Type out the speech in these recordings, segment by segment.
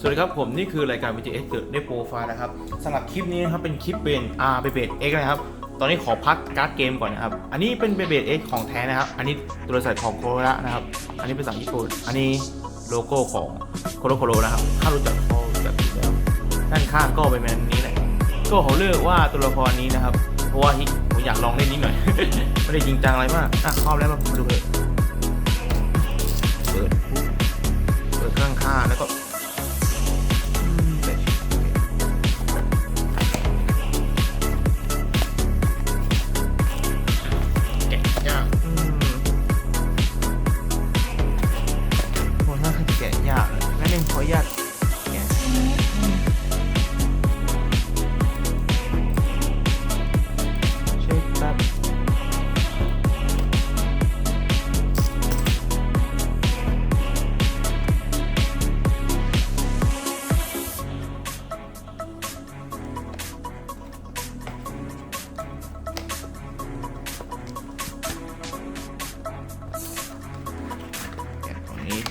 สวัสดีครับผมนี่คือรายการ VTX เกิดได้โปรไฟล์นะครับสำหรับคลิปนี้นะครับเป็นคลิปเป็น R เบเบด X นะครับตอนนี้ขอพักการ์ดเกมก่อนนะครับ อันนี้เป็นเบเบด X ของแท้นะครับ อันนี้ตัวบริษัทของโคโรระนะครับ อันนี้เป็นภาษาญี่ปุ่น อันนี้โลโก้ของโคโรโคโรนะครับ ถ้ารู้จักเขารู้จักแล้วด้านข้างก็เป็นแบบนี้แหละ ก็เขาเลือกว่าตัวละครนี้นะครับ เพราะว่าฮิผมอยากลองเล่นนิดหน่อย ไม่ได้จริงจังอะไรมาก อะเข้าแล้วมาดูเลยเปิดเปิดข้างข้างๆแล้วก็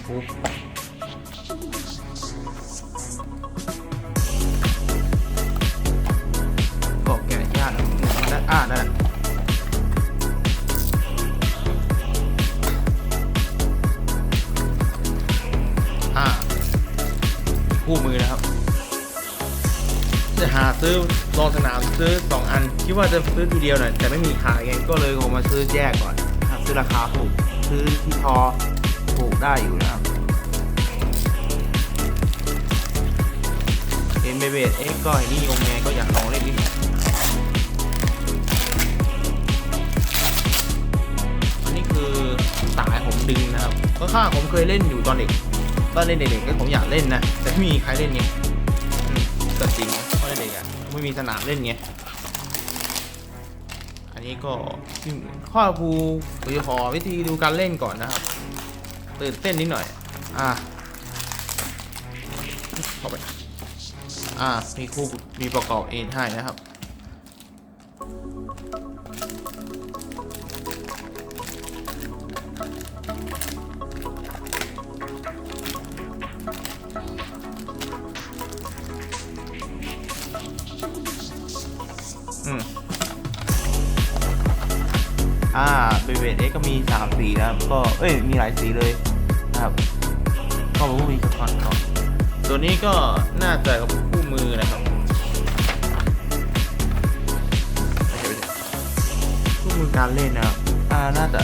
ปุ๊บก็แกะยากนะได้อ่าได้ละอ่าคู่มือนะครับ จะหาซื้อลองสนามซื้อสองอัน คิดว่าจะซื้อทีเดียวหน่อยแต่ไม่มีขายไงก็เลยผมมาซื้อแยกก่อนซื้อราคาถูกซื้อที่ทอ ถูกได้อยู่นะครับเห็นเบเบดเอ็กก็ไอ้นี่องไงก็อยากลองเล่นนิดหน่อยอันนี้คือสายผมดึงนะครับก็ข้างผมเคยเล่นอยู่ตอนเด็กตอนเล่นเด็กๆก็ผมอยากเล่นนะแต่ไม่มีใครเล่นไงอืมก็จริงนะเพราะเด็กๆอะไม่มีสนามเล่นไงอันนี้ก็ข้อภูผมจะขอวิธีดูการเล่นก่อนนะครับ ตื่นเต้นนิดหน่อย อ่าเข้าไปอ่ามีคู่มีประกอบเองให้นะครับอืม อ่าเบเบดเอ็กก็มีสามสีนะครับก็เอ้ยมีหลายสีเลยนะครับก็มาพูดมีก่อนก่อนตัวนี้ก็น่าจะกับคู่มือนะครับคู่มือการเล่นนะครับอ่าน่าจะ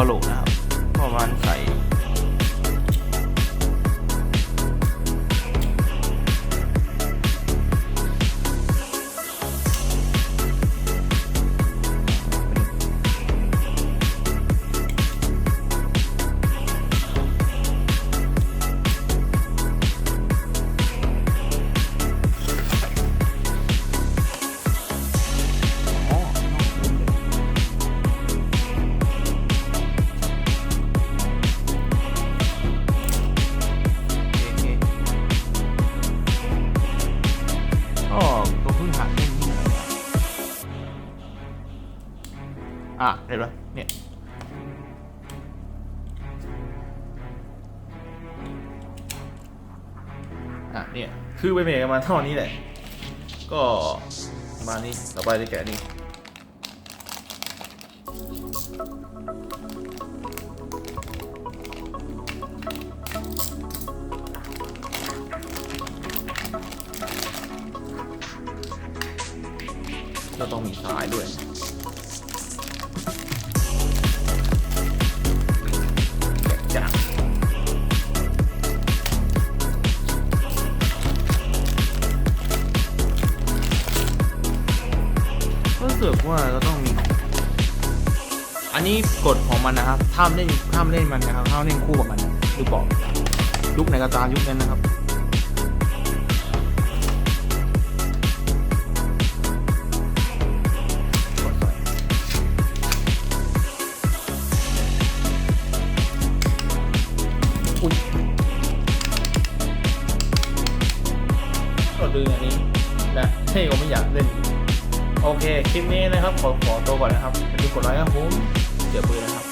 นี้เอะเห็นปะเนี่ยอะเนี่ยคือไปเมกันมาเท่านี้แหละ ก็มานี้ต่อไปจะแกะนี่ก็ต้องมีสายด้วย ว่าเราต้อง อันนี้กฎของมันนะครับห้ามเล่นห้ามเล่นมันนะครับห้ามเล่นคู่กับมันคือบอกยุคไหนก็ตามยุคนั้นนะครับกดใส่อุ๊ยก็ดึงอันนี้นะให้ผมไม่อยากเล่น โอเค คลิปนี้นะครับ ขอขอตัวก่อนนะครับอย่าลืมกดไลค์ครับผมเดี๋ยวปืนนะครับ